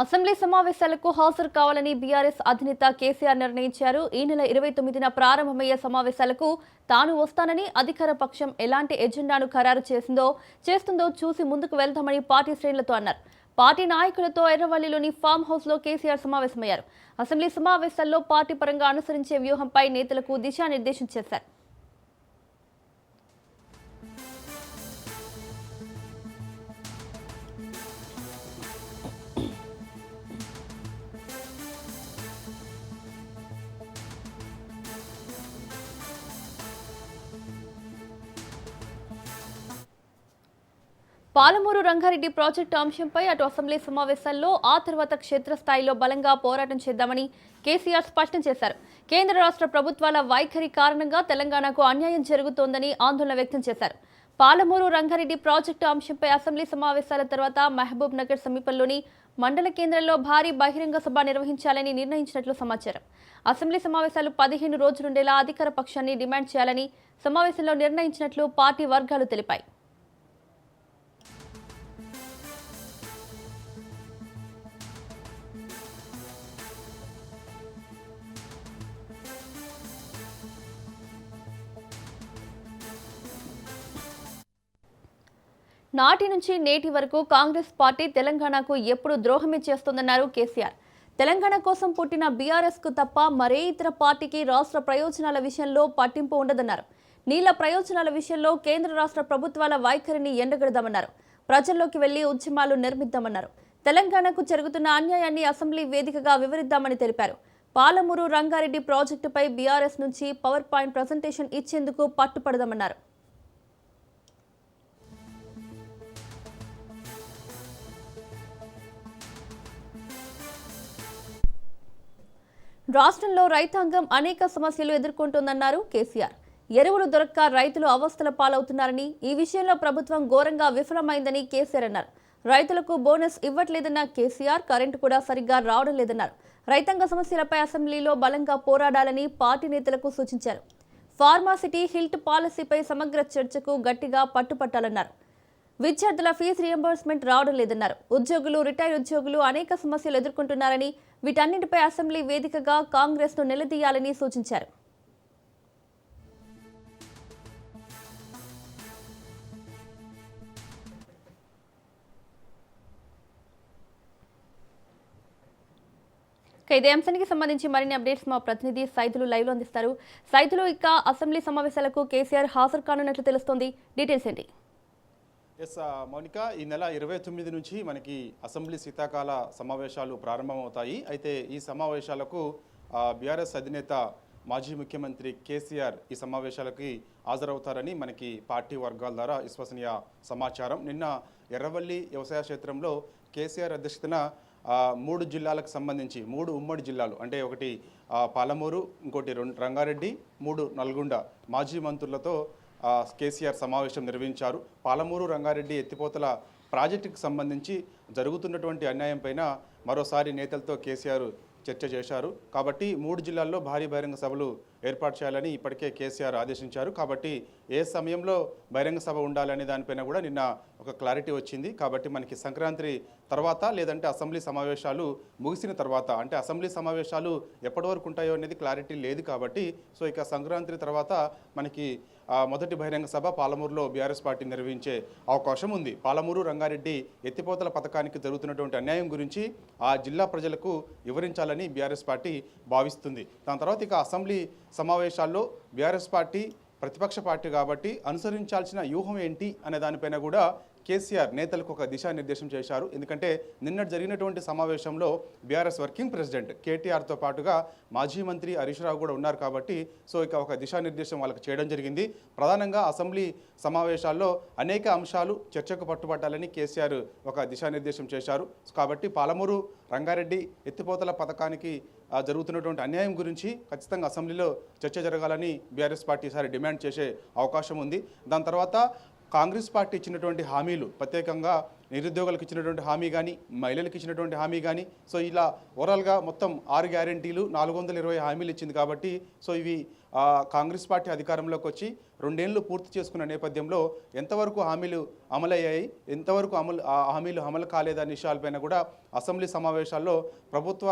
Assembly సమావేశాలకు హాజరు కావాలని బీఆర్ఎస్ అధినేత కేసీఆర్ నిర్ణయించారు. ఈ నెల ఇరవై తొమ్మిదిన ప్రారంభమయ్యే సమావేశాలకు తాను వస్తానని అధికార పక్షం ఎలాంటి ఎజెండాను ఖరారు చేసిందో చేస్తుందో చూసి ముందుకు వెళ్తామని పార్టీ శ్రేణులతో అన్నారు. పార్టీ నాయకులతో ఎర్రవల్లిలోని ఫామ్ హౌస్లో కేసీఆర్ సమావేశమయ్యారు. అసెంబ్లీ సమావేశాల్లో పార్టీ పరంగా అనుసరించే వ్యూహంపై నేతలకు దిశానిర్దేశం చేశారు. పాలమూరు రంగారెడ్డి ప్రాజెక్టు అంశంపై అటు అసెంబ్లీ సమావేశాల్లో ఆ తర్వాత క్షేత్రస్థాయిలో బలంగా పోరాటం చేద్దామని కేసీఆర్ స్పష్టం చేశారు. కేంద్ర రాష్ట్ర ప్రభుత్వాల వైఖరి కారణంగా తెలంగాణకు అన్యాయం జరుగుతోందని ఆందోళన వ్యక్తం చేశారు. పాలమూరు రంగారెడ్డి ప్రాజెక్టు అంశంపై అసెంబ్లీ సమావేశాల తర్వాత మహబూబ్ నగర్ సమీపంలోని మండల కేంద్రంలో భారీ బహిరంగ సభ నిర్వహించాలని నిర్ణయించినట్లు సమాచారం. అసెంబ్లీ సమావేశాలు పదిహేను రోజులుండేలా అధికార పక్షాన్ని డిమాండ్ చేయాలని సమావేశంలో నిర్ణయించినట్లు పార్టీ వర్గాలు తెలిపాయి. నాటి నుంచి నేటి వరకు కాంగ్రెస్ పార్టీ తెలంగాణకు ఎప్పుడు ద్రోహమే చేస్తోందన్నారు కేసీఆర్. తెలంగాణ కోసం పుట్టిన బీఆర్ఎస్కు తప్ప మరే ఇతర పార్టీకి రాష్ట్ర ప్రయోజనాల విషయంలో పట్టింపు ఉండదన్నారు. నీళ్ళ ప్రయోజనాల విషయంలో కేంద్ర రాష్ట్ర ప్రభుత్వాల వైఖరిని ఎండగడదామన్నారు. ప్రజల్లోకి వెళ్ళి ఉద్యమాలు నిర్మిద్దామన్నారు. తెలంగాణకు జరుగుతున్న అన్యాయాన్ని అసెంబ్లీ వేదికగా వివరిద్దామని తెలిపారు. పాలమూరు రంగారెడ్డి ప్రాజెక్టుపై బీఆర్ఎస్ నుంచి పవర్ పాయింట్ ప్రజెంటేషన్ ఇచ్చేందుకు పట్టుపడదామన్నారు. రాష్ట్రంలో రైతాంగం అనేక సమస్యలు ఎదుర్కొంటోందన్నారు కేసీఆర్. ఎరువులు దొరక్క రైతులు అవస్థల పాలవుతున్నారని ఈ విషయంలో ప్రభుత్వం ఘోరంగా విఫలమైందని కేసీఆర్ అన్నారు. రైతులకు బోనస్ ఇవ్వట్లేదన్న కేసీఆర్ కరెంటు కూడా సరిగ్గా రావడం లేదన్నారు. రైతాంగ సమస్యలపై అసెంబ్లీలో బలంగా పోరాడాలని పార్టీ నేతలకు సూచించారు. ఫార్మాసిటీ హిల్ట్ పాలసీపై సమగ్ర చర్చకు గట్టిగా పట్టుపట్టాలన్నారు. విద్యార్థుల ఫీజు రియంబర్స్మెంట్ రావడం లేదన్నారు. ఉద్యోగులు రిటైర్ ఉద్యోగులు అనేక సమస్యలు ఎదుర్కొంటున్నారని వీటన్నింటిపై అసెంబ్లీ వేదికగా కాంగ్రెస్ను నిలదీయాలని సూచించారు. ఇదే అంశానికి సంబంధించి మరిన్ని అప్డేట్స్ మా ప్రతినిధి సైతులు లైవ్లో అందిస్తారు. సైతులు ఇక అసెంబ్లీ సమావేశాలకు కేసీఆర్ హాజరు కానున్నట్లు తెలుస్తోంది. డీటెయిల్స్ ఏంటి? ఎస్ మౌనిక ఈ నెల ఇరవై తొమ్మిది నుంచి మనకి అసెంబ్లీ శీతాకాల సమావేశాలు ప్రారంభమవుతాయి. అయితే ఈ సమావేశాలకు బీఆర్ఎస్ అధినేత మాజీ ముఖ్యమంత్రి కేసీఆర్ ఈ సమావేశాలకి హాజరవుతారని మనకి పార్టీ వర్గాల ద్వారా విశ్వసనీయ సమాచారం. నిన్న ఎర్రవల్లి వ్యవసాయ క్షేత్రంలో కేసీఆర్ అధ్యక్షతన మూడు జిల్లాలకు సంబంధించి మూడు ఉమ్మడి జిల్లాలు అంటే ఒకటి పాలమూరు ఇంకోటి రెండు రంగారెడ్డి మూడు నల్గొండ మాజీ మంత్రులతో కేసీఆర్ సమావేశం నిర్వహించారు. పాలమూరు రంగారెడ్డి ఎత్తిపోతల ప్రాజెక్టుకు సంబంధించి జరుగుతున్నటువంటి అన్యాయం పైన మరోసారి నేతలతో కేసీఆర్ చర్చ చేశారు. కాబట్టి మూడు జిల్లాల్లో భారీ బహిరంగ సభలు ఏర్పాటు చేయాలని ఇప్పటికే కేసీఆర్ ఆదేశించారు. కాబట్టి ఏ సమయంలో బహిరంగ సభ ఉండాలనే దానిపైన కూడా నిన్న ఒక క్లారిటీ వచ్చింది. కాబట్టి మనకి సంక్రాంతి తర్వాత లేదంటే అసెంబ్లీ సమావేశాలు ముగిసిన తర్వాత అంటే అసెంబ్లీ సమావేశాలు ఎప్పటి వరకు ఉంటాయో అనేది క్లారిటీ లేదు కాబట్టి సో ఇక సంక్రాంతి తర్వాత మనకి మొదటి బహిరంగ సభ పాలమూరులో బీఆర్ఎస్ పార్టీ నిర్వహించే అవకాశం ఉంది. పాలమూరు రంగారెడ్డి ఎత్తిపోతల పథకానికి జరుగుతున్నటువంటి అన్యాయం గురించి ఆ జిల్లా ప్రజలకు వివరించాలని బీఆర్ఎస్ పార్టీ భావిస్తుంది. దాని తర్వాత ఇక అసెంబ్లీ సమావేశాల్లో బీఆర్ఎస్ పార్టీ ప్రతిపక్ష పార్టీ కాబట్టి అనుసరించాల్సిన వ్యూహం ఏంటి అనే దానిపైన కూడా కేసీఆర్ నేతలకు ఒక దిశానిర్దేశం చేశారు. ఎందుకంటే నిన్న జరిగినటువంటి సమావేశంలో బీఆర్ఎస్ వర్కింగ్ ప్రెసిడెంట్ కేటీఆర్తో పాటుగా మాజీ మంత్రి హరీష్ రావు కూడా ఉన్నారు కాబట్టి సో ఇక ఒక దిశానిర్దేశం వాళ్ళకి చేయడం జరిగింది. ప్రధానంగా అసెంబ్లీ సమావేశాల్లో అనేక అంశాలు చర్చకు పట్టుబట్టాలని కేసీఆర్ ఒక దిశానిర్దేశం చేశారు. కాబట్టి పాలమూరు రంగారెడ్డి ఎత్తిపోతల పథకానికి జరుగుతున్నటువంటి అన్యాయం గురించి ఖచ్చితంగా అసెంబ్లీలో చర్చ జరగాలని బీఆర్ఎస్ పార్టీ ఈసారి డిమాండ్ చేసే అవకాశం ఉంది. దాని తర్వాత కాంగ్రెస్ పార్టీ ఇచ్చినటువంటి హామీలు ప్రత్యేకంగా నిరుద్యోగులకు ఇచ్చినటువంటి హామీ కానీ మహిళలకు ఇచ్చినటువంటి హామీ కానీ సో ఇలా ఓవరాల్గా మొత్తం ఆరు గ్యారెంటీలు నాలుగు వందల ఇరవై హామీలు ఇచ్చింది కాబట్టి సో ఇవి కాంగ్రెస్ పార్టీ అధికారంలోకి వచ్చి రెండేళ్ళు పూర్తి చేసుకున్న నేపథ్యంలో ఎంతవరకు హామీలు అమలయ్యాయి ఎంతవరకు అమలు ఆ హామీలు అమలు కాలేదనే విషయాలపైన కూడా అసెంబ్లీ సమావేశాల్లో ప్రభుత్వ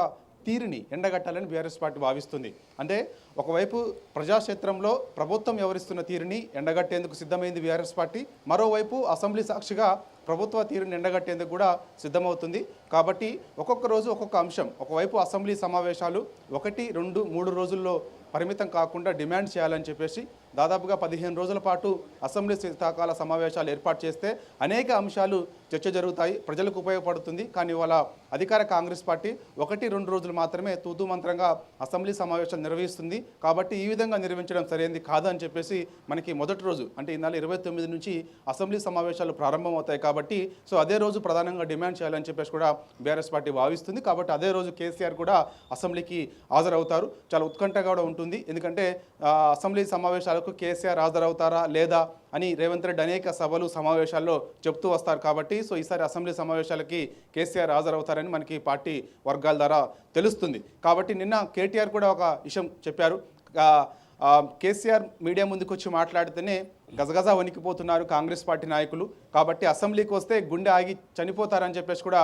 తీరుని ఎండగట్టాలని బీఆర్ఎస్ పార్టీ భావిస్తుంది. అంటే ఒకవైపు ప్రజాక్షేత్రంలో ప్రభుత్వం వ్యవహరిస్తున్న తీరుని ఎండగట్టేందుకు సిద్ధమైంది బీఆర్ఎస్ పార్టీ మరోవైపు అసెంబ్లీ సాక్షిగా ప్రభుత్వ తీరుని ఎండగట్టేందుకు కూడా సిద్ధమవుతుంది. కాబట్టి ఒక్కొక్క రోజు ఒక్కొక్క అంశం ఒకవైపు అసెంబ్లీ సమావేశాలు ఒకటి రెండు మూడు రోజుల్లో పరిమితం కాకుండా డిమాండ్ చేయాలని చెప్పేసి దాదాపుగా పదిహేను రోజుల పాటు అసెంబ్లీ శీతాకాల సమావేశాలు ఏర్పాటు చేస్తే అనేక అంశాలు చర్చ జరుగుతాయి ప్రజలకు ఉపయోగపడుతుంది. కానీ ఇవాళ అధికార కాంగ్రెస్ పార్టీ ఒకటి రెండు రోజులు మాత్రమే తూతూ మంత్రంగా అసెంబ్లీ సమావేశాలు నిర్వహిస్తుంది. కాబట్టి ఈ విధంగా నిర్వహించడం సరైనది కాదని చెప్పేసి మనకి మొదటి రోజు అంటే ఈ నెల ఇరవై తొమ్మిది నుంచి అసెంబ్లీ సమావేశాలు ప్రారంభమవుతాయి కాబట్టి సో అదే రోజు ప్రధానంగా డిమాండ్ చేయాలని చెప్పేసి కూడా బీఆర్ఎస్ పార్టీ భావిస్తుంది. కాబట్టి అదే రోజు కేసీఆర్ కూడా అసెంబ్లీకి హాజరవుతారు. చాలా ఉత్కంఠగా కూడా ఉంటుంది. ఎందుకంటే అసెంబ్లీ సమావేశాలకు కేసీఆర్ హాజరవుతారా లేదా అని రేవంత్ రెడ్డి అనేక సభలు సమావేశాల్లో చెప్తూ వస్తారు కాబట్టి సో ఈసారి అసెంబ్లీ సమావేశాలకి కేసీఆర్ హాజరవుతారని మనకి పార్టీ వర్గాల ద్వారా తెలుస్తుంది. కాబట్టి నిన్న కేటీఆర్ కూడా ఒక విషయం చెప్పారు. కేసీఆర్ మీడియా ముందుకు వచ్చి మాట్లాడితేనే గజగజ వణికిపోతున్నారు కాంగ్రెస్ పార్టీ నాయకులు. కాబట్టి అసెంబ్లీకి వస్తే గుండె ఆగి చనిపోతారని చెప్పేసి కూడా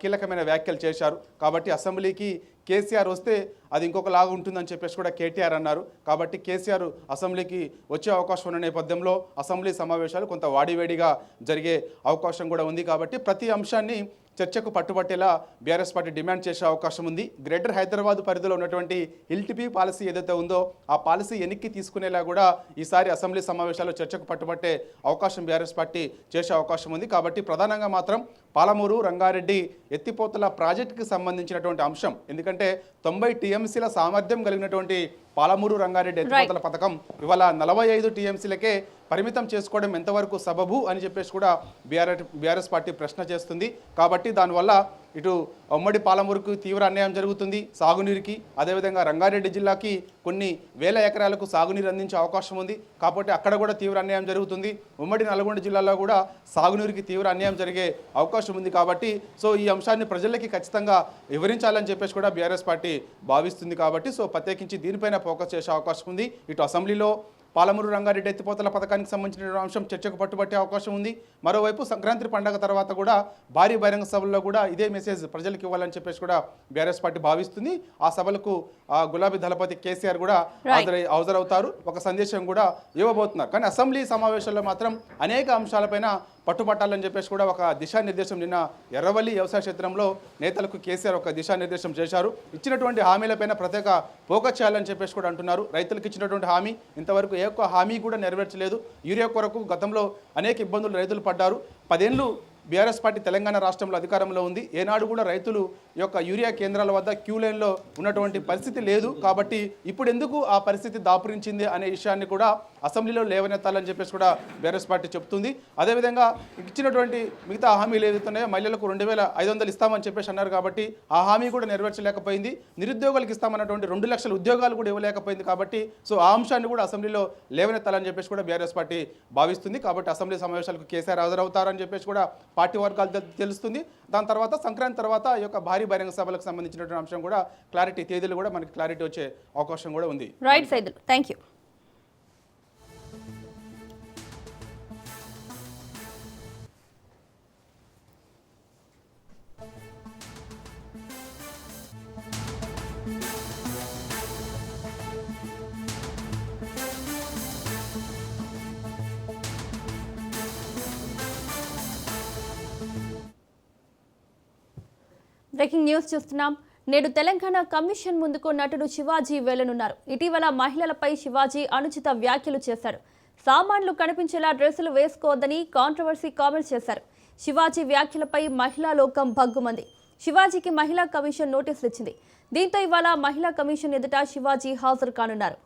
కీలకమైన వ్యాఖ్యలు చేశారు. కాబట్టి అసెంబ్లీకి కేసీఆర్ వస్తే అది ఇంకొకలాగా ఉంటుందని చెప్పేసి కూడా కేటీఆర్ అన్నారు. కాబట్టి కేసీఆర్ అసెంబ్లీకి వచ్చే అవకాశం ఉన్న నేపథ్యంలో అసెంబ్లీ సమావేశాలు కొంత వాడివేడిగా జరిగే అవకాశం కూడా ఉంది. కాబట్టి ప్రతి అంశాన్ని చర్చకు పట్టుబట్టేలా బీఆర్ఎస్ పార్టీ డిమాండ్ చేసే అవకాశం ఉంది. గ్రేటర్ హైదరాబాద్ పరిధిలో ఉన్నటువంటి ఎల్టీపీ పాలసీ ఏదైతే ఉందో ఆ పాలసీ వెనక్కి తీసుకునేలా కూడా ఈసారి అసెంబ్లీ సమావేశాల్లో చర్చకు పట్టుబట్టే అవకాశం బీఆర్ఎస్ పార్టీ చేసే అవకాశం ఉంది. కాబట్టి ప్రధానంగా మాత్రం పాలమూరు రంగారెడ్డి ఎత్తిపోతల ప్రాజెక్టుకి సంబంధించినటువంటి అంశం. ఎందుకంటే తొంభై టీఎంసీల సామర్థ్యం కలిగినటువంటి పాలమూరు రంగారెడ్డి ఎత్తిపోతల పథకం ఇవాళ నలభై ఐదు టీఎంసీలకే పరిమితం చేసుకోవడం ఎంతవరకు సబబు అని చెప్పేసి కూడా బీఆర్ఎస్ బీఆర్ఎస్ పార్టీ ప్రశ్న చేస్తుంది. కాబట్టి దానివల్ల ఇటు ఉమ్మడి పాలమూరుకు తీవ్ర అన్యాయం జరుగుతుంది సాగునీరుకి. అదేవిధంగా రంగారెడ్డి జిల్లాకి కొన్ని వేల ఎకరాలకు సాగునీరు అందించే అవకాశం ఉంది. కాబట్టి అక్కడ కూడా తీవ్ర అన్యాయం జరుగుతుంది. ఉమ్మడి నల్గొండ జిల్లాలో కూడా సాగునీరుకి తీవ్ర అన్యాయం జరిగే అవకాశం ఉంది కాబట్టి సో ఈ అంశాన్ని ప్రజలకి ఖచ్చితంగా వివరించాలని చెప్పేసి కూడా బీఆర్ఎస్ పార్టీ భావిస్తుంది కాబట్టి సో ప్రత్యేకించి దీనిపైన ఫోకస్ చేసే అవకాశం ఉంది. ఇటు అసెంబ్లీలో పాలమూరు రంగారెడ్డి ఎత్తిపోతల పథకానికి సంబంధించిన అంశం చర్చకు పట్టుబట్టే అవకాశం ఉంది. మరోవైపు సంక్రాంతి పండగ తర్వాత కూడా భారీ బహిరంగ సభల్లో కూడా ఇదే మెసేజ్ ప్రజలకు ఇవ్వాలని చెప్పేసి కూడా బీఆర్ఎస్ పార్టీ భావిస్తుంది. ఆ సభలకు గులాబీ దళపతి కేసీఆర్ కూడా హాజరై హాజరవుతారు. ఒక సందేశం కూడా ఇవ్వబోతున్నారు. కానీ అసెంబ్లీ సమావేశాల్లో మాత్రం అనేక అంశాలపైన పట్టుబట్టాలని చెప్పేసి కూడా ఒక దిశానిర్దేశం నిన్న ఎర్రవల్లి వ్యవసాయ క్షేత్రంలో నేతలకు కేసీఆర్ ఒక దిశానిర్దేశం చేశారు. ఇచ్చినటువంటి హామీలపైన ప్రత్యేక పోక చేయాలని చెప్పేసి కూడా అంటున్నారు. రైతులకు ఇచ్చినటువంటి హామీ ఇంతవరకు ఏ ఒక్క హామీ కూడా నెరవేర్చలేదు. యూరియా కొరకు గతంలో అనేక ఇబ్బందులు రైతులు పడ్డారు. పదేళ్ళు బీఆర్ఎస్ పార్టీ తెలంగాణ రాష్ట్రంలో అధికారంలో ఉంది. ఏనాడు కూడా రైతులు యొక్క యూరియా కేంద్రాల వద్ద క్యూ లైన్లో ఉన్నటువంటి పరిస్థితి లేదు. కాబట్టి ఇప్పుడు ఎందుకు ఆ పరిస్థితి దాపురించింది అనే విషయాన్ని కూడా అసెంబ్లీలో లేవనెత్తాలని చెప్పేసి కూడా బీఆర్ఎస్ పార్టీ చెప్తుంది. అదేవిధంగా ఇచ్చినటువంటి మిగతా హామీలు ఏదైతున్నాయో మహిళలకు రెండు వేల ఐదు వందలు ఇస్తామని చెప్పేసి అన్నారు కాబట్టి ఆ హామీ కూడా నెరవేర్చలేకపోయింది. నిరుద్యోగులకు ఇస్తామన్నటువంటి రెండు లక్షల ఉద్యోగాలు కూడా ఇవ్వలేకపోయింది కాబట్టి సో ఆ అంశాన్ని కూడా అసెంబ్లీలో లేవనెత్తాలని చెప్పేసి కూడా బీఆర్ఎస్ పార్టీ భావిస్తుంది. కాబట్టి అసెంబ్లీ సమావేశాలకు కేసీఆర్ హాజరవుతారని చెప్పేసి కూడా పార్టీ వర్గాలు తెలుస్తుంది. దాని తర్వాత సంక్రాంతి తర్వాత ఈ యొక్క భారీ బహిరంగ సభలకు సంబంధించినటువంటి అంశం కూడా క్లారిటీ తేదీలు కూడా మనకి క్లారిటీ వచ్చే అవకాశం కూడా ఉంది. Right Saidulu thank you breaking news చూస్తున్నాం. నేడు తెలంగాణ కమిషన్ ముందుకు నటుడు శివాజీ వెళ్ళనున్నారు. ఇటీవల మహిళలపై శివాజీ అనుచిత వ్యాఖ్యలు చేశారు. సామాన్లు కనిపించేలా డ్రెస్సులు వేసుకోవద్దని కాంట్రవర్సీ కామెంట్స్ చేశారు. శివాజీ వ్యాఖ్యలపై మహిళా లోకం భగ్గుమంది. శివాజీకి మహిళా కమిషన్ నోటీసులు ఇచ్చింది. దీంతో ఇవాళ మహిళా కమిషన్ ఎదుట శివాజీ హాజరు కానున్నారు.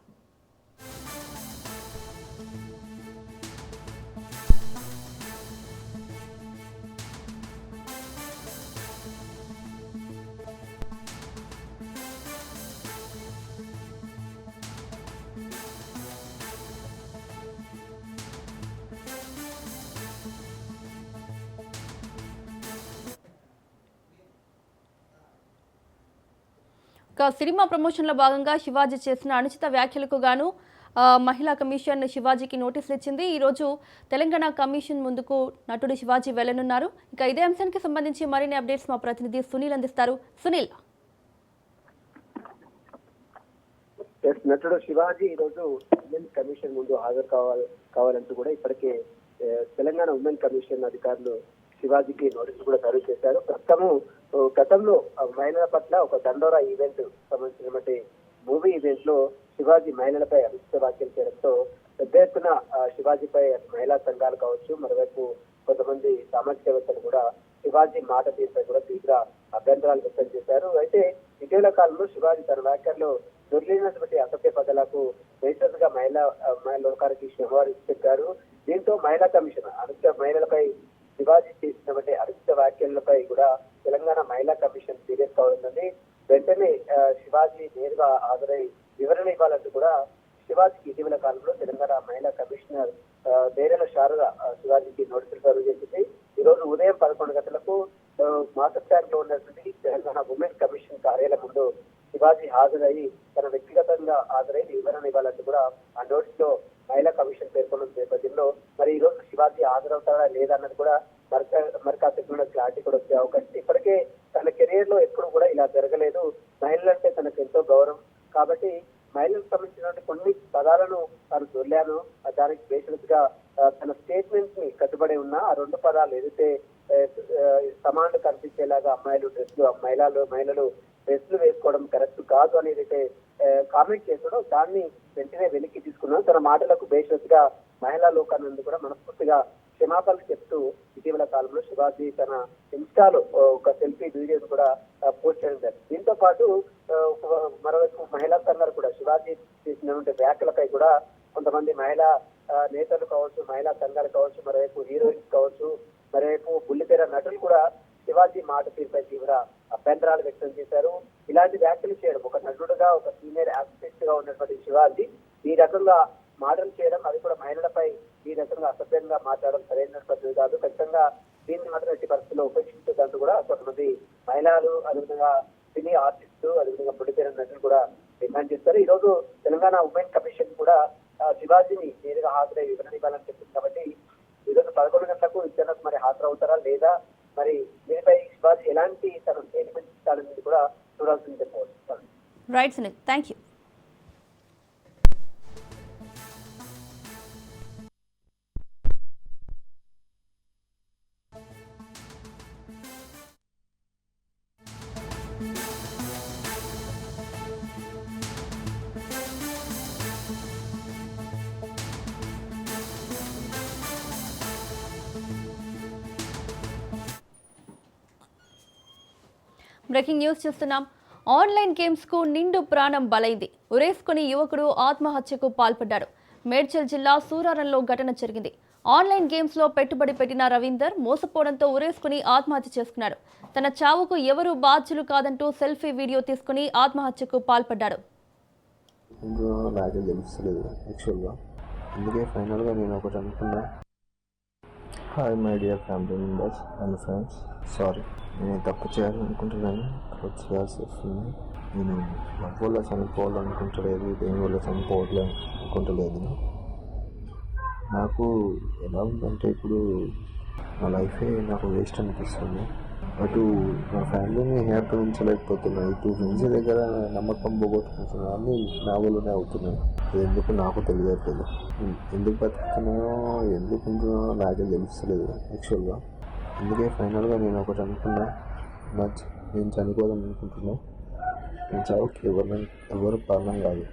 ఇక సినిమా ప్రమోషన్లో భాగంగా శివాజీ చేసిన అనుచిత వ్యాఖ్యలకు గాను మహిళా కమిషన్ శివాజీకి నోటీసులు ఇచ్చింది. ఈరోజు తెలంగాణ కమిషన్ ముందుకు నటుడు శివాజీ వెళ్ళనున్నారు. ఇక ఇదే అంశానికి సంబంధించి మరిన్ని అప్డేట్స్ మా ప్రతినిధి సునీల్ అందిస్తారు. సునీల్. నటుడు శివాజీ ఈ రోజు ఉమెన్ కమిషన్ ముందు హాజరు కావాలి కావాలంటూ కూడా ఇప్పటికే తెలంగాణ ఉమెన్ కమిషన్ అధికారులు శివాజీకి నోటీసులు కూడా జారీ చేశారు. ప్రస్తుతము గతంలో మహిళల పట్ల ఒక దండోరా ఈవెంట్ సంబంధించినటువంటి మూవీ ఈవెంట్లో శివాజీ మహిళలపై అభిష్ట వ్యాఖ్యలు చేయడంతో పెద్ద ఎత్తున శివాజీపై మహిళా సంఘాలు కావచ్చు మరోవైపు కొంతమంది సామాజికవేత్తలు కూడా శివాజీ మాట తీరుపై కూడా తీవ్ర అభ్యంతరాలు వ్యక్తం చేశారు. అయితే ఇటీవల కాలంలో శివాజీ తన వ్యాఖ్యల్లో దొరికినటువంటి అసభ్య పదలకు రీసెంట్గా మహిళా ఆ, లోకానికి క్షమాలు చెప్పారు. దీంతో మహిళా కమిషన్ అనుచిత మహిళలపై శివాజీ చేసినటువంటి అనుచిత వ్యాఖ్యలపై కూడా తెలంగాణ మహిళా కమిషన్ సీరియస్ కావాలని వెంటనే శివాజీ నేరుగా హాజరై వివరణ ఇవ్వాలంటూ కూడా శివాజీకి ఇటీవల కాలంలో తెలంగాణ మహిళా కమిషనర్ ఆ, దేరెల శారద శివాజీకి నోటీసులు జారీ చేసింది. ఈ రోజు ఉదయం పదకొండు గంటలకు ఆ, మాస్టర్లో ఉన్నటువంటి తెలంగాణ ఉమెన్ కమిషన్ కార్యాలయం ముందు శివాజీ హాజరయ్యి తన వ్యక్తిగతంగా హాజరై వివరణ ఇవ్వాలంటూ కూడా ఆ నోటీసులో మహిళా కమిషన్ పేర్కొన్న నేపథ్యంలో మరి ఈ రోజు శివాజీ హాజరవుతాడా లేదా అన్నది కూడా మరికా మరికాసేపు కూడా క్లారిటీ కూడా వచ్చే అవకాశం. ఇప్పటికే తన కెరీర్లో ఎప్పుడు కూడా ఇలా జరగలేదు. మహిళలంటే తనకు ఎంతో గౌరవం. కాబట్టి మహిళలకు సంబంధించినటువంటి కొన్ని పదాలను తాను దొర్లాను. దానికి బేసిస్గా తన స్టేట్మెంట్ని కట్టుబడి ఉన్న ఆ రెండు పదాలు ఏదైతే సమానులు కనిపించేలాగా అమ్మాయిలు డ్రెస్లు మహిళలు మహిళలు డ్రెస్లు వేసుకోవడం కరెక్ట్ కాదు అని ఏదైతే కామెంట్ చేసాడో దాన్ని వెంటనే వెనక్కి తీసుకున్నాను. తన మాటలకు బేసిస్గా మహిళా లోకానందు కూడా మనస్ఫూర్తిగా క్షమాపణలు చెప్తూ ఇటీవల కాలంలో శివాజీ తన ఇన్స్టాలో ఒక సెల్ఫీ వీడియోస్ కూడా పోస్ట్ చేయడం జరిగింది. దీంతో పాటు మరోవైపు మహిళా సంఘాలు కూడా శివాజీ చేసినటువంటి వ్యాఖ్యలపై కూడా కొంతమంది మహిళా నేతలు కావచ్చు మహిళా సంఘాలు కావచ్చు మరోవైపు హీరోయిన్స్ కావచ్చు మరోవైపు బుల్లితెర నటులు కూడా శివాజీ మాట తీరుపై తీవ్ర అభ్యంతరాలు వ్యక్తం చేశారు. ఇలాంటి వ్యాఖ్యలు చేయడం ఒక నటుడుగా ఒక సీనియర్ యాక్టివిస్ట్గా ఉన్నటువంటి శివాజీ ఈ రకంగా మాటలు చేయడం అది కూడా మహిళలపై ఈ రకంగా అసభ్యంగా మాట్లాడడం సరైన పద్ధతి కాదు. ఖచ్చితంగా దీన్ని మాత్రం ఎట్టి పరిస్థితుల్లో ఉపేక్షించదంటూ కూడా కొంతమంది మహిళలు అదేవిధంగా సినీ ఆర్టిస్టులు అదేవిధంగా బుల్లితెర నటులు కూడా డిమాండ్ చేస్తారు. ఈ రోజు తెలంగాణ ఉమెన్ కమిషన్ కూడా శివాజీని నేరుగా హాజరై వివరణ ఇవ్వాలని చెప్పింది కాబట్టి ఈ రోజు పదకొండు గంటలకు ఇద్దరు మరి హాజరవుతారా లేదా? మరి దీనిపై శివాజీ ఎలాంటి తన స్టేట్మెంట్ ఇస్తాడనేది కూడా చూడాల్సింది చెప్పవచ్చు right Sunil thank you news చూస్తున్నాం. ఆన్లైన్ గేమ్స్కు నిండు ప్రాణం బలైంది. ఉరేసుకుని యువకుడు ఆత్మహత్యకు పాల్పడ్డాడు. మేడ్చల్ జిల్లా సూరారంలో ఘటన జరిగింది. ఆన్లైన్ గేమ్స్లో పెట్టుబడి పెట్టిన రవీందర్ మోసపోవడంతో ఉరేసుకుని ఆత్మహత్య చేసుకున్నాడు. తన చావుకు ఎవరూ బాధ్యులు కాదంటూ సెల్ఫీ వీడియో తీసుకుని ఆత్మహత్యకు పాల్పడ్డాడు. అందుకే ఫైనల్గా నేను ఒకటి అనుకున్నా. Hi my dear family members and friends sorry నేను తప్పు చేయాలనుకుంటున్నాను. తప్పు చేయాల్సి వస్తుంది నేను లవ్ చనిపోవాలనుకుంటలేదు దేని వల్ల చనిపోవట్లే అనుకుంటలేదు. నాకు ఎలా ఉందంటే ఇప్పుడు నా లైఫే నాకు వేస్ట్ అనిపిస్తుంది. అటు నా ఫ్యామిలీని హ్యాపీ ఉంచలేకపోతున్నా ఇటు ఫ్రెండ్స్ దగ్గర నమ్మకం పోగొట్టుకుంటున్నా. అన్నీ నా వల్లనే అవుతున్నాయి. అది ఎందుకు నాకు తెలియట్లేదు. ఎందుకు బతుకుతున్నానో ఎందుకు ఉంటున్నానో నాకే తెలుస్తలేదు యాక్చువల్గా అందుకే ఫైనల్గా నేను ఒకటి అనుకున్నా. నా నేను చనిపోదాం అనుకుంటున్నా. నేను చావుకి ఎవరి ఎవరు కారణం కాదు.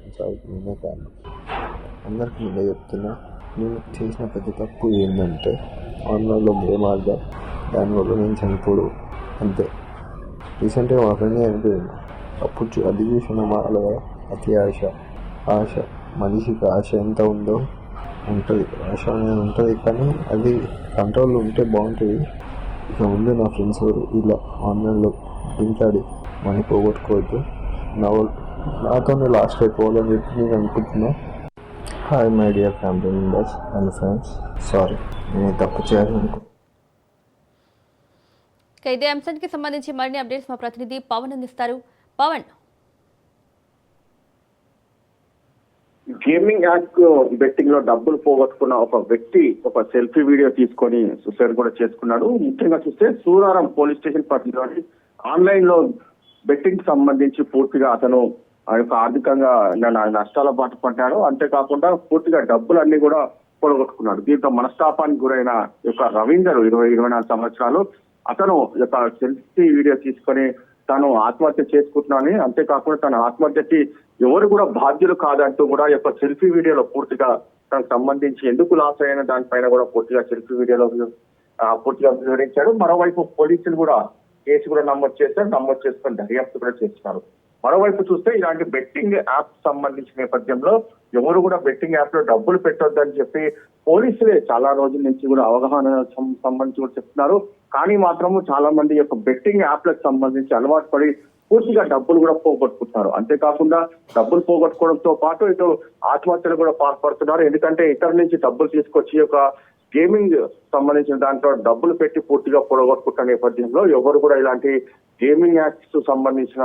నేను చావుకి నేనే కారణం. అందరికీ నేనే చెప్తున్నా నేను చేసిన పెద్ద తప్పు ఏంటంటే ఆన్లైన్లో గేమ్ ఆడదాం దానివల్ల నేను చనిపోడు. అంతే. రీసెంట్గా మా ఫ్రెండ్ చనిపోయింది అప్పుడు అది చూసిన మాటలు కదా అతి ఆశ ఆశ. మనిషికి ఆశ ఎంత ఉందో ఉంటుంది. ఆశ అనేది ఉంటుంది కానీ అది కంట్రోల్లో ఉంటే బాగుంటుంది. ఇక ముందు నా ఫ్రెండ్స్ ఇలా ఆన్లైన్లో దించాడి. మనీ పోగొట్టుకోవద్దు. నా నాతోనే లాస్ట్ అయిపోవాలని చెప్పి నేను అనుకుంటున్నా. Hi my dear family members and friends sorry నేను తప్పు చేయాలనుకో ఇక ఇదే అంశానికి సంబంధించి మరిన్ని అప్డేట్స్ మా ప్రతినిధి పవన్ అందిస్తారు. పవన్ గేమింగ్ యాప్ బెట్టింగ్లో డబ్బులు పోగొట్టుకున్న ఒక వ్యక్తి ఒక సెల్ఫీ వీడియో తీసుకొని సూసైడ్ కూడా చేసుకున్నాడు. ముఖ్యంగా చూస్తే సూరారం పోలీస్ స్టేషన్ పరిధిలోని ఆన్లైన్లో బెట్టింగ్ సంబంధించి పూర్తిగా అతను యొక్క ఆర్థికంగా నష్టాల బాట పడ్డాడు. అంతేకాకుండా పూర్తిగా డబ్బులన్నీ కూడా పొడగొట్టుకున్నాడు దీంతో మనస్తాపానికి గురైన యొక్క రవీందర్ ఇరవై ఇరవై నాలుగు సంవత్సరాలు అతను యొక్క సెల్ఫీ వీడియో తీసుకొని తాను ఆత్మహత్య చేసుకుంటున్నానని అంతేకాకుండా తన ఆత్మహత్యకి ఎవరు కూడా బాధ్యులు కాదంటూ కూడా యొక్క సెల్ఫీ వీడియోలో పూర్తిగా తనకు సంబంధించి ఎందుకు లాస్ అయిన దానిపైన కూడా పూర్తిగా సెల్ఫీ వీడియోలో పూర్తిగా వివరించాడు. మరోవైపు పోలీసులు కూడా కేసు కూడా నమోదు చేశారు. నమోదు చేసుకొని దర్యాప్తు కూడా చేస్తున్నారు. మరోవైపు చూస్తే ఇలాంటి బెట్టింగ్ యాప్ సంబంధించిన నేపథ్యంలో ఎవరు కూడా బెట్టింగ్ యాప్లో డబ్బులు పెట్టొద్దని చెప్పి పోలీసులే చాలా రోజుల నుంచి కూడా అవగాహన సంబంధించి కూడా చెప్తున్నారు. కానీ మాత్రము చాలా మంది యొక్క బెట్టింగ్ యాప్లకు సంబంధించి అలవాటు పడి పూర్తిగా డబ్బులు కూడా పోగొట్టుకుంటున్నారు. అంతేకాకుండా డబ్బులు పోగొట్టుకోవడంతో పాటు ఇటు ఆత్మహత్యలు కూడా పాల్పడుతున్నారు. ఎందుకంటే ఇతరుల నుంచి డబ్బులు తీసుకొచ్చి ఒక గేమింగ్ సంబంధించిన దాంట్లో డబ్బులు పెట్టి పూర్తిగా పొడగొట్టుకుంటున్న నేపథ్యంలో ఎవరు కూడా ఇలాంటి గేమింగ్ యాక్ట్స్ సంబంధించిన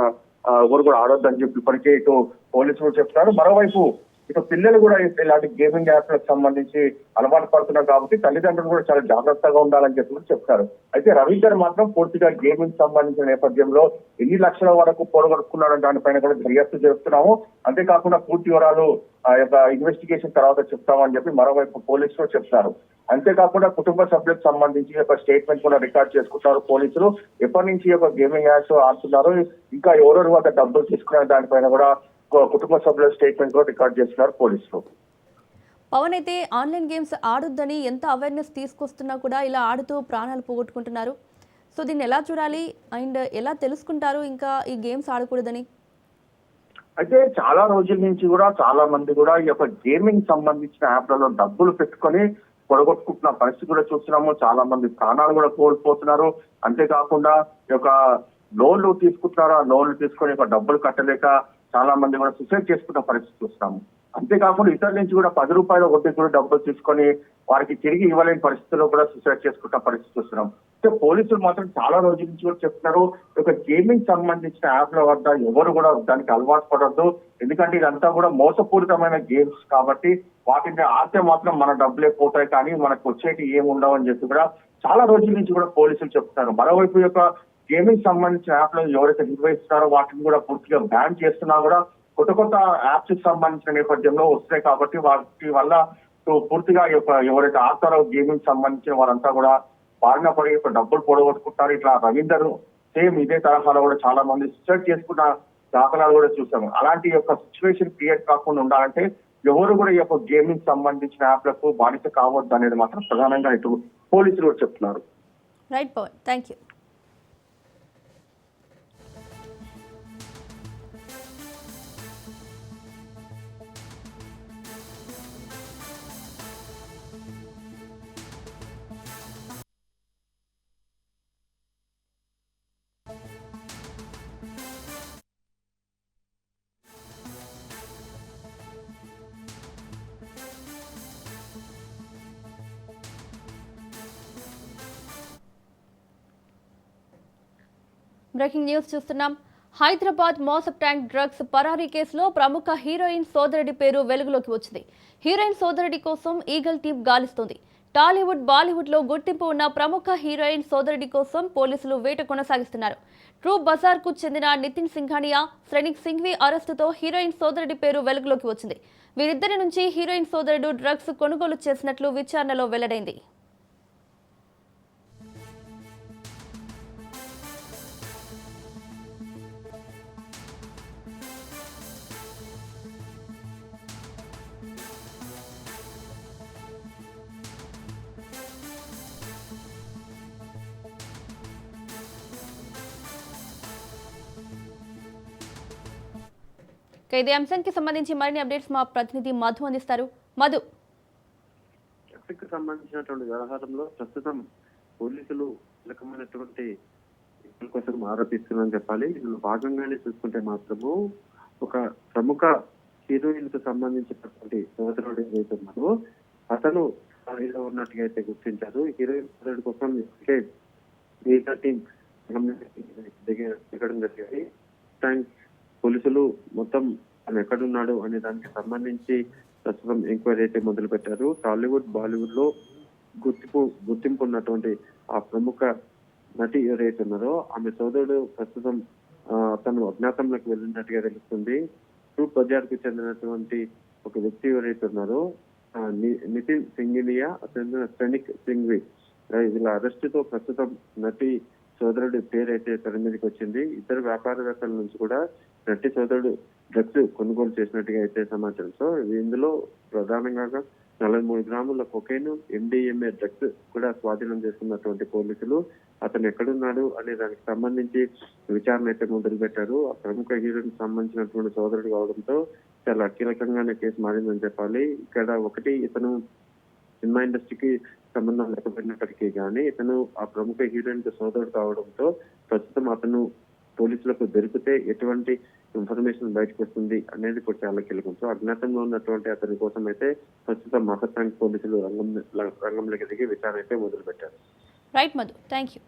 ఎవరు కూడా ఆడొద్దని చెప్పి ఇప్పటికే ఇటు పోలీసులు చెప్తున్నారు. మరోవైపు ఇక పిల్లలు కూడా ఇలాంటి గేమింగ్ యాప్లకు సంబంధించి అలవాటు పడుతున్నారు కాబట్టి తల్లిదండ్రులు కూడా చాలా జాగ్రత్తగా ఉండాలని చెప్పి కూడా చెప్తారు. అయితే రవీందర్ మాత్రం పూర్తిగా గేమింగ్ సంబంధించిన నేపథ్యంలో ఎన్ని లక్షల వరకు పొడగొట్టుకున్నారని దానిపైన కూడా దర్యాప్తు చేస్తున్నాము. అంతేకాకుండా పూర్తి వివరాలు ఆ యొక్క ఇన్వెస్టిగేషన్ తర్వాత చెప్తామని చెప్పి మరోవైపు పోలీసులు చెప్తారు. అంతేకాకుండా కుటుంబ సభ్యులకు సంబంధించి ఒక స్టేట్మెంట్ కూడా రికార్డ్ చేసుకుంటారు పోలీసులు. ఎప్పటి నుంచి యొక్క గేమింగ్ యాప్స్ ఆడుతున్నారు? ఇంకా ఎవరెవరు వద్ద డబ్బులు తీసుకునే దానిపైన కూడా కుటుంబ సభ్యుల స్టేట్మెంట్ కూడా రికార్డ్ చేస్తున్నారు పోలీసులు. పవన్ అయితే ఆన్లైన్ గేమ్స్ ఆడొద్దని ఎంత అవేర్నెస్ తీసుకొస్తున్నా కూడా ఇలా ఆడుతూ ప్రాణాలు పోగొట్టుకుంటున్నారు. సో దీన్ని ఎలా చూడాలి? అండ్ ఎలా తెలుసుకుంటారు ఇంకా ఈ గేమ్స్ ఆడకూడదని? అయితే చాలా రోజుల నుంచి కూడా చాలా మంది కూడా ఈ యొక్క గేమింగ్ సంబంధించిన యాప్లలో డబ్బులు పెట్టుకొని పొడగొట్టుకుంటున్న పరిస్థితి కూడా చూస్తున్నాము. చాలా మంది ప్రాణాలు కూడా కోల్పోతున్నారు. అంతేకాకుండా ఈ యొక్క లోన్లు తీసుకుంటున్నారు? ఆ లోన్లు తీసుకొని ఒక డబ్బులు కట్టలేక చాలా మంది కూడా సూసైడ్ చేసుకున్న పరిస్థితి చూస్తాము అంతేకాకుండా ఇతరుల నుంచి కూడా పది రూపాయల వడ్డీ కూడా డబ్బులు తీసుకొని వారికి తిరిగి ఇవ్వలేని పరిస్థితుల్లో కూడా సూసైడ్ చేసుకుంటున్న పరిస్థితి చూస్తున్నాం అయితే పోలీసులు మాత్రం చాలా రోజుల నుంచి కూడా చెప్తున్నారు ఒక గేమింగ్ సంబంధించిన యాప్ల వద్ద ఎవరు కూడా దానికి అలవాటు పడద్దు. ఎందుకంటే ఇదంతా కూడా మోసపూరితమైన గేమ్స్ కాబట్టి వాటిని ఆడితే మాత్రం మన డబ్బులే పోతాయి కానీ మనకు వచ్చేటి ఏమి ఉండవు అని చెప్పి కూడా చాలా రోజుల నుంచి కూడా పోలీసులు చెప్తున్నారు. మరోవైపు యొక్క గేమింగ్ సంబంధించిన యాప్లు ఎవరైతే నిర్వహిస్తున్నారో వాటిని కూడా పూర్తిగా బ్యాన్ చేస్తున్నా కూడా కొత్త కొత్త యాప్స్ సంబంధించిన నేపథ్యంలో వస్తాయి కాబట్టి వాటి వల్ల పూర్తిగా యొక్క ఎవరైతే ఆడతారో గేమింగ్ సంబంధించిన వారంతా కూడా బారిన పడి యొక్క డబ్బులు పొడగొట్టుకుంటారు. ఇట్లా రవీందర్ సేమ్ ఇదే తరహాలో కూడా చాలా మంది సూసైడ్ చేసుకున్న దాఖలాలు కూడా చూసాము. అలాంటి యొక్క సిచ్యువేషన్ క్రియేట్ కాకుండా ఉండాలంటే ఎవరు కూడా ఈ యొక్క గేమింగ్ సంబంధించిన యాప్లకు బానిస కావద్దు అనేది మాత్రం ప్రధానంగా ఇటు పోలీసులు కూడా చెప్తున్నారు. Right thank you breaking news చూస్తున్నాం. హైదరాబాద్ మోసప్ ట్యాంక్ డ్రగ్స్ పరారీ కేసులో ప్రముఖ హీరోయిన్ సోదరుడి పేరు వెలుగులోకి వచ్చింది. హీరోయిన్ సోదరుడి కోసం ఈగల్ టీం గాలిస్తోంది. టాలీవుడ్ బాలీవుడ్లో గుర్తింపు ఉన్న ప్రముఖ హీరోయిన్ సోదరుడి కోసం పోలీసులు వేట కొనసాగిస్తున్నారు. ట్రూ బజార్కు చెందిన నితిన్ సింఘానియా శ్రేణిక్ సింఘ్వి అరెస్టుతో హీరోయిన్ సోదరుడి పేరు వెలుగులోకి వచ్చింది. వీరిద్దరి నుంచి హీరోయిన్ సోదరుడు డ్రగ్స్ కొనుగోలు చేసినట్లు విచారణలో వెల్లడైంది. ఇదే అంశానికి సంబంధించి మరిన్ని అప్డేట్స్ మా ప్రతినిధి మధు అందిస్తారు. మధు. ట్రాఫిక్ సంబంధించినటువంటి వ్యవహారంలో ప్రస్తుతం పోలీసులు కీలకమైనటువంటి కోసం ఆరోపిస్తున్నారని చెప్పాలి. ఇందులో భాగంగానే చూసుకుంటే మాత్రము ఒక ప్రముఖ హీరోయిన్కు సంబంధించినటువంటి సోదరుడు ఏదైతే ఉన్నారో అతను స్థాయిలో ఉన్నట్టుగా అయితే గుర్తించారు. హీరోయిన్ సోదరుడు కోసం ఇప్పటికే మిగతా టీం దిగ దిగడం జరిగింది. ట్యాంక్ పోలీసులు మొత్తం తను ఎక్కడున్నాడు అనే దానికి సంబంధించి ప్రస్తుతం ఎంక్వైరీ అయితే మొదలు పెట్టారు టాలీవుడ్ బాలీవుడ్లో గుర్తింపు గుర్తింపు ఉన్నటువంటి ఆ ప్రముఖ నటి ఎవరైతే ఉన్నారో ఆమె సోదరుడు ప్రస్తుతం తను అజ్ఞాతంలోకి వెళ్ళినట్టుగా తెలుస్తుంది. ట్రూప్ బజార్కు చెందినటువంటి ఒక వ్యక్తి ఎవరైతే ఉన్నారో ని- నితిన్ సింగిలియా అతను స్టెనిక్ సింగ్వి వీళ్ళ అరెస్ట్తో ప్రస్తుతం నటి సోదరుడి పేరైతే తెర మీదకి వచ్చింది. ఇద్దరు వ్యాపారవేత్తల నుంచి కూడా నటి సోదరుడు డ్రగ్స్ కొనుగోలు చేసినట్టుగా అయితే సమాచారం. సో ఇందులో ప్రధానంగా నలభై మూడు గ్రాముల కొకైన్ ఎండిఎంఏ డ్రగ్స్ కూడా స్వాధీనం చేసుకున్నటువంటి పోలీసులు అతను ఎక్కడున్నాడు అనే దానికి సంబంధించి విచారణ అయితే మొదలుపెట్టారు. ఆ ప్రముఖ హీరోకి సంబంధించినటువంటి సోదరుడు కావడంతో చాలా కీలకంగానే కేసు మారిందని చెప్పాలి. ఇక్కడ ఒకటి ఇతను సినిమా ఇండస్ట్రీకి సంబంధం లేకపోయినప్పటికీ కానీ ఇతను ఆ ప్రముఖ హీరోయిన్ సోదరుడు కావడంతో ప్రస్తుతం అతను పోలీసులకు దొరికితే ఎటువంటి ఇన్ఫర్మేషన్ బయటకు వస్తుంది అనేది కూడా చాలా కీలకం. సో అజ్ఞాతంలో ఉన్నటువంటి అతని కోసం అయితే ప్రస్తుతం మహతాంక్ పోలీసులు రంగం రంగంలోకి దిగి విచారణ అయితే మొదలు పెట్టారు right Madhu thank you.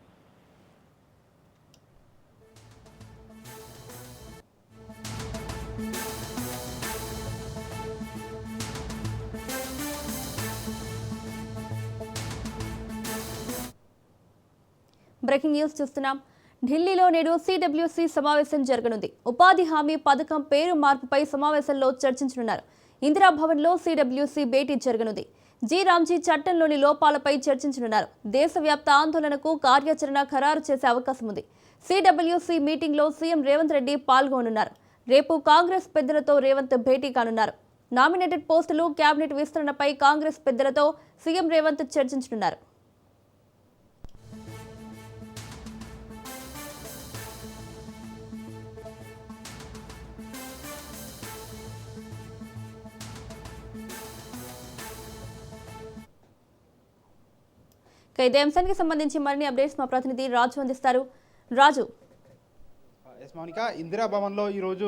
Breaking news చూస్తున్నాం. ఢిల్లీలో నేడు సిడబ్ల్యూసీ సమావేశం జరగనుంది. ఉపాధి హామీ పథకం పేరు మార్పుపై సమావేశంలో చర్చించనున్నారు. ఇందిరా భవన్లో సిడబ్ల్యూసీ భేటీ జరగనుంది. జి రామ్జీ చట్టంలోని లోపాలపై చర్చించనున్నారు. దేశవ్యాప్త ఆందోళనకు కార్యాచరణ ఖరారు చేసే అవకాశం ఉంది. సిడబ్ల్యూసీ మీటింగ్లో సీఎం రేవంత్ రెడ్డి పాల్గొనున్నారు. రేపు కాంగ్రెస్ పెద్దలతో రేవంత్ భేటీ కానున్నారు. నామినేటెడ్ పోస్టులు కేబినెట్ విస్తరణపై కాంగ్రెస్ పెద్దలతో సీఎం రేవంత్ చర్చించనున్నారు. ఇదే అంశానికి సంబంధించి మరిన్ని అప్డేట్స్ మా ప్రతినిధి రాజు అందిస్తారు. రాజు. ఎస్ మౌనిక ఇందిరా భవన్లో ఈరోజు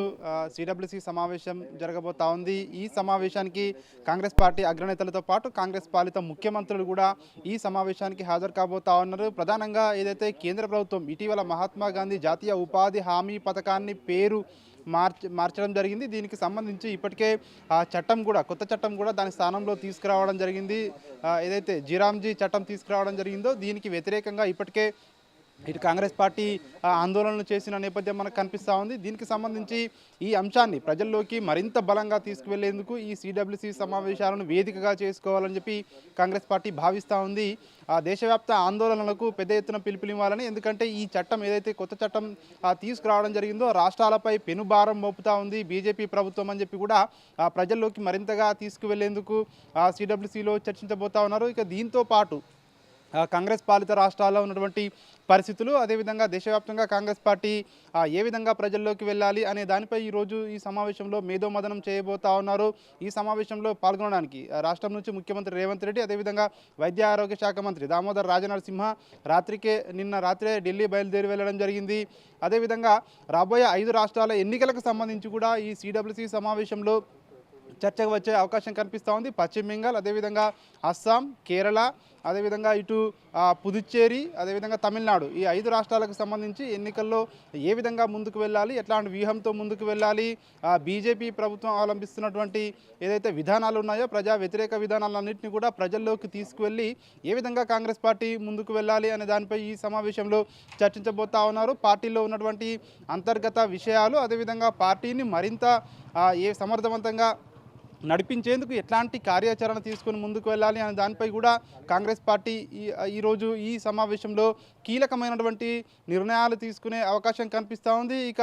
సిడబ్ల్యూసి సమావేశం జరగబోతా ఉంది. ఈ సమావేశానికి కాంగ్రెస్ పార్టీ అగ్రనేతలతో పాటు కాంగ్రెస్ పాలిత ముఖ్యమంత్రులు కూడా ఈ సమావేశానికి హాజరు కాబోతా ఉన్నారు. ప్రధానంగా ఏదైతే కేంద్ర ప్రభుత్వం ఇటీవల మహాత్మా గాంధీ జాతీయ ఉపాధి హామీ పథకాన్ని పేరు మార్చ మార్చడం జరిగింది. దీనికి సంబంధించి ఇప్పటికే ఆ చట్టం కూడా కొత్త చట్టం కూడా దాని స్థానంలో తీసుకురావడం జరిగింది. ఏదైతే జిరామ్జీ చట్టం తీసుకురావడం జరిగిందో దీనికి వ్యతిరేకంగా ఇప్పటికే ఇటు కాంగ్రెస్ పార్టీ ఆందోళనలు చేసిన నేపథ్యం మనకు కనిపిస్తూ ఉంది. దీనికి సంబంధించి ఈ అంశాన్ని ప్రజల్లోకి మరింత బలంగా తీసుకువెళ్ళేందుకు ఈ సిడబ్ల్యూసి సమావేశాలను వేదికగా చేసుకోవాలని చెప్పి కాంగ్రెస్ పార్టీ భావిస్తూ ఉంది. ఆ దేశవ్యాప్త ఆందోళనలకు పెద్ద ఎత్తున పిలుపునివ్వాలని ఎందుకంటే ఈ చట్టం ఏదైతే కొత్త చట్టం తీసుకురావడం జరిగిందో రాష్ట్రాలపై పెనుభారం మోపుతా ఉంది బీజేపీ ప్రభుత్వం అని చెప్పి కూడా ప్రజల్లోకి మరింతగా తీసుకువెళ్ళేందుకు సిడబ్ల్యూసిలో చర్చించబోతా ఉన్నారు. ఇక దీంతో పాటు కాంగ్రెస్ పాలిత రాష్ట్రాల్లో ఉన్నటువంటి పరిస్థితులు అదేవిధంగా దేశవ్యాప్తంగా కాంగ్రెస్ పార్టీ ఏ విధంగా ప్రజల్లోకి వెళ్ళాలి అనే దానిపై ఈరోజు ఈ సమావేశంలో మేధోమదనం చేయబోతా ఉన్నారు. ఈ సమావేశంలో పాల్గొనడానికి ఆ, రాష్ట్రం నుంచి ముఖ్యమంత్రి రేవంత్ రెడ్డి అదేవిధంగా వైద్య ఆరోగ్య శాఖ మంత్రి దామోదర్ రాజనరసింహ రాత్రికే నిన్న రాత్రే ఢిల్లీ బయలుదేరి వెళ్ళడం జరిగింది. అదేవిధంగా రాబోయే ఐదు రాష్ట్రాల ఎన్నికలకు సంబంధించి కూడా ఈ సిడబ్ల్యూసి సమావేశంలో చర్చకు వచ్చే అవకాశం కనిపిస్తూ ఉంది. పశ్చిమ బెంగాల్ అదేవిధంగా అస్సాం కేరళ అదేవిధంగా ఇటు పుదుచ్చేరి అదేవిధంగా తమిళనాడు. ఈ ఐదు రాష్ట్రాలకు సంబంధించి ఎన్నికల్లో ఏ విధంగా ముందుకు వెళ్ళాలి ఎట్లాంటి వ్యూహంతో ముందుకు వెళ్ళాలి బీజేపీ ప్రభుత్వం అవలంబిస్తున్నటువంటి ఏదైతే విధానాలు ఉన్నాయో ప్రజా వ్యతిరేక విధానాలన్నింటినీ కూడా ప్రజల్లోకి తీసుకువెళ్ళి ఏ విధంగా కాంగ్రెస్ పార్టీ ముందుకు వెళ్ళాలి అనే దానిపై ఈ సమావేశంలో చర్చించబోతా ఉన్నారు. పార్టీలో ఉన్నటువంటి అంతర్గత విషయాలు అదేవిధంగా పార్టీని మరింత ఏ సమర్థవంతంగా నడిపించేందుకు ఎట్లాంటి కార్యాచరణ తీసుకొని ముందుకు వెళ్ళాలి అనే దానిపై కూడా కాంగ్రెస్ పార్టీ ఈ ఈరోజు ఈ సమావేశంలో కీలకమైనటువంటి నిర్ణయాలు తీసుకునే అవకాశం కనిపిస్తూ ఉంది. ఇక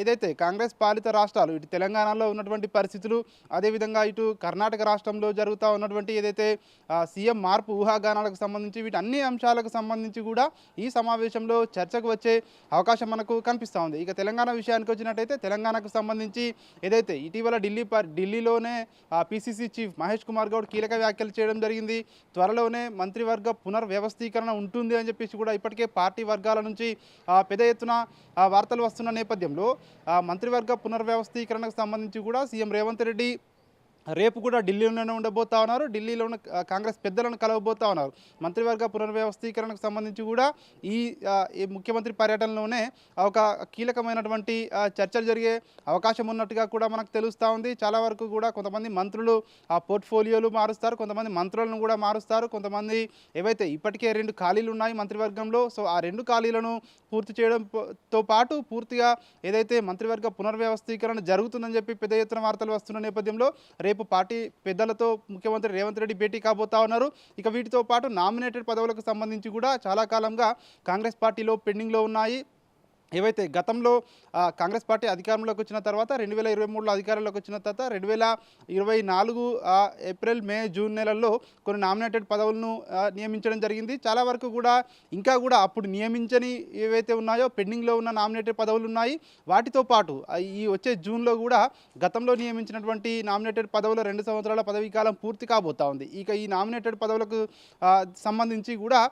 ఏదైతే కాంగ్రెస్ పాలిత రాష్ట్రాలు ఇటు తెలంగాణలో ఉన్నటువంటి పరిస్థితులు అదేవిధంగా ఇటు కర్ణాటక రాష్ట్రంలో జరుగుతూ ఉన్నటువంటి ఏదైతే సీఎం మార్పు ఊహాగానాలకు సంబంధించి వీటి అన్ని అంశాలకు సంబంధించి కూడా ఈ సమావేశంలో చర్చకు వచ్చే అవకాశం మనకు కనిపిస్తూ ఉంది. ఇక తెలంగాణ విషయానికి వచ్చినట్టయితే తెలంగాణకు సంబంధించి ఏదైతే ఇటీవల ఢిల్లీ ఢిల్లీలోనే పిసిసి చీఫ్ మహేష్ కుమార్ గౌడ్ కీలక వ్యాఖ్యలు చేయడం జరిగింది. త్వరలోనే మంత్రివర్గ పునర్వ్యవస్థీకరణ ఉంటుంది అని చెప్పేసి కూడా ఇప్పటికే పార్టీ వర్గాల నుంచి పెద్ద ఎత్తున వార్తలు వస్తున్న నేపథ్యంలో మంత్రివర్గ పునర్వ్యవస్థీకరణకు సంబంధించి కూడా సీఎం రేవంత్ రెడ్డి రేపు కూడా ఢిల్లీలోనే ఉండబోతా ఉన్నారు. ఢిల్లీలో ఉన్న కాంగ్రెస్ పెద్దలను కలవబోతా ఉన్నారు. మంత్రివర్గ పునర్వ్యవస్థీకరణకు సంబంధించి కూడా ఈ ముఖ్యమంత్రి పర్యటనలోనే ఒక కీలకమైనటువంటి చర్చలు జరిగే అవకాశం ఉన్నట్టుగా కూడా మనకు తెలుస్తూ ఉంది. చాలా వరకు కూడా కొంతమంది మంత్రులు ఆ పోర్ట్ఫోలియోలు మారుస్తారు కొంతమంది మంత్రులను కూడా మారుస్తారు. కొంతమంది ఏవైతే ఇప్పటికే రెండు ఖాళీలు ఉన్నాయి మంత్రివర్గంలో సో ఆ రెండు ఖాళీలను పూర్తి చేయడంతో పాటు పూర్తిగా ఏదైతే మంత్రివర్గ పునర్వ్యవస్థీకరణ జరుగుతుందని చెప్పి పెద్ద ఎత్తున వార్తలు వస్తున్న నేపథ్యంలో రేపు పార్టీ పెద్దలతో ముఖ్యమంత్రి రేవంత్ రెడ్డి భేటీ కాబోతా ఉన్నారు. ఇక వీటితో పాటు నామినేటెడ్ పదవులకు సంబంధించి కూడా చాలా కాలంగా కాంగ్రెస్ పార్టీలో పెండింగ్లో ఉన్నాయి. ఏవైతే గతంలో కాంగ్రెస్ పార్టీ అధికారంలోకి వచ్చిన తర్వాత రెండు వేల ఇరవై మూడులో అధికారంలోకి వచ్చిన తర్వాత రెండు వేల ఇరవై నాలుగు ఏప్రిల్ మే జూన్ నెలల్లో కొన్ని నామినేటెడ్ పదవులను నియమించడం జరిగింది. చాలా వరకు కూడా ఇంకా కూడా అప్పుడు నియమించని ఏవైతే ఉన్నాయో పెండింగ్లో ఉన్న నామినేటెడ్ పదవులు ఉన్నాయి. వాటితో పాటు ఈ వచ్చే జూన్లో కూడా గతంలో నియమించినటువంటి నామినేటెడ్ పదవులు రెండు సంవత్సరాల పదవీ కాలం పూర్తి కాబోతా ఉంది. ఇక ఈ నామినేటెడ్ పదవులకు సంబంధించి కూడా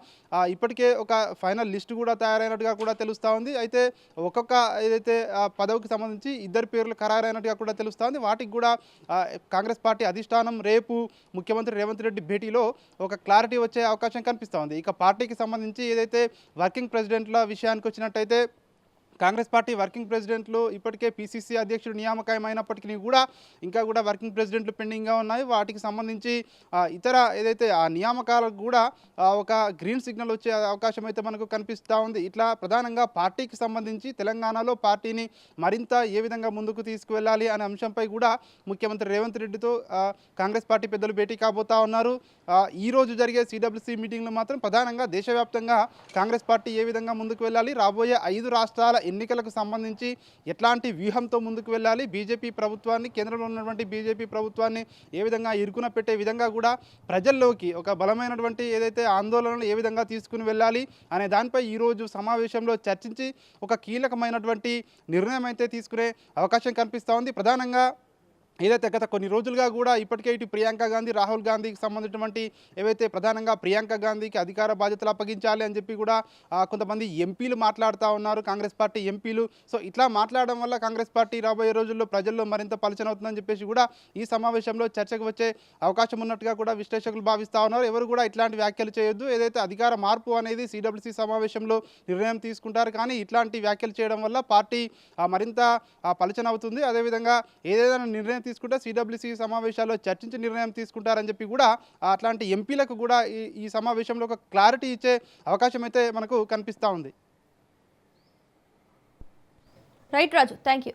ఇప్పటికే ఒక ఫైనల్ లిస్ట్ కూడా తయారైనట్టుగా కూడా తెలుస్తూ ఉంది. అయితే ఒక్కొక్క ఏదైతే పదవికి సంబంధించి ఇద్దరు పేర్లు ఖరారైనట్టుగా కూడా తెలుస్తోంది. వాటికి కూడా కాంగ్రెస్ పార్టీ అధిష్టానం రేపు ముఖ్యమంత్రి రేవంత్ రెడ్డి భేటీలో ఒక క్లారిటీ వచ్చే అవకాశం కనిపిస్తోంది. ఇక పార్టీకి సంబంధించి ఏదైతే వర్కింగ్ ప్రెసిడెంట్ల విషయానికి వచ్చినట్టయితే కాంగ్రెస్ పార్టీ వర్కింగ్ ప్రెసిడెంట్లు ఇప్పటికే పీసీసీ అధ్యక్షుడు నియామకమైనప్పటికీ కూడా ఇంకా కూడా వర్కింగ్ ప్రెసిడెంట్లు పెండింగ్గా ఉన్నాయి. వాటికి సంబంధించి ఇతర ఏదైతే ఆ నియామకాలకు కూడా ఒక గ్రీన్ సిగ్నల్ వచ్చే అవకాశం అయితే మనకు కనిపిస్తూ ఉంది. ఇట్లా ప్రధానంగా పార్టీకి సంబంధించి తెలంగాణలో పార్టీని మరింత ఏ విధంగా ముందుకు తీసుకువెళ్ళాలి అనే అంశంపై కూడా ముఖ్యమంత్రి రేవంత్ రెడ్డితో కాంగ్రెస్ పార్టీ పెద్దలు భేటీ కాబోతా ఉన్నారు. ఈరోజు ఈ రోజు జరిగే సిడబ్ల్యూసీ మీటింగ్లో మాత్రం ప్రధానంగా దేశవ్యాప్తంగా కాంగ్రెస్ పార్టీ ఏ విధంగా ముందుకు వెళ్ళాలి? రాబోయే ఐదు రాష్ట్రాల ఎన్నికలకు సంబంధించి ఎట్లాంటి వ్యూహంతో ముందుకు వెళ్ళాలి? బీజేపీ ప్రభుత్వాన్ని కేంద్రంలో ఉన్నటువంటి బీజేపీ ప్రభుత్వాన్ని ఏ విధంగా ఇరుకున పెట్టే విధంగా కూడా ప్రజల్లోకి ఒక బలమైనటువంటి ఏదైతే ఆందోళనలు ఏ విధంగా తీసుకుని వెళ్ళాలి అనే దానిపై ఈరోజు సమావేశంలో చర్చించి ఒక కీలకమైనటువంటి నిర్ణయం అయితే తీసుకునే అవకాశం కనిపిస్తూ ఉంది. ప్రధానంగా ఏదైతే గత కొన్ని రోజులుగా కూడా ఇప్పటికే ఇటు ప్రియాంక గాంధీ రాహుల్ గాంధీకి సంబంధించినటువంటి ఏవైతే ప్రధానంగా ప్రియాంక గాంధీకి అధికార బాధ్యతలు అప్పగించాలి అని చెప్పి కూడా కొంతమంది ఎంపీలు మాట్లాడుతూ ఉన్నారు కాంగ్రెస్ పార్టీ ఎంపీలు. సో ఇట్లా మాట్లాడడం వల్ల కాంగ్రెస్ పార్టీ రాబోయే రోజుల్లో ప్రజల్లో మరింత పలచనవుతుందని చెప్పేసి కూడా ఈ సమావేశంలో చర్చకు వచ్చే అవకాశం ఉన్నట్టుగా కూడా విశ్లేషకులు భావిస్తూ ఉన్నారు. ఎవరు కూడా ఇట్లాంటి వ్యాఖ్యలు చేయొద్దు. ఏదైతే అధికార మార్పు అనేది సిడబ్ల్యూసీ సమావేశంలో నిర్ణయం తీసుకుంటారు కానీ ఇట్లాంటి వ్యాఖ్యలు చేయడం వల్ల పార్టీ ఆ, మరింత ఆ, పలచనవుతుంది. అదేవిధంగా ఏదైనా నిర్ణయం తీసుకుంటే సిడబ్ల్యూసీ సమావేశాల్లో చర్చించి నిర్ణయం తీసుకుంటారని చెప్పి కూడా అట్లాంటి ఎంపీలకు కూడా ఈ ఈ సమావేశంలో ఒక క్లారిటీ ఇచ్చే అవకాశం అయితే మనకు కనిపిస్తూ ఉంది. Right Raju thank you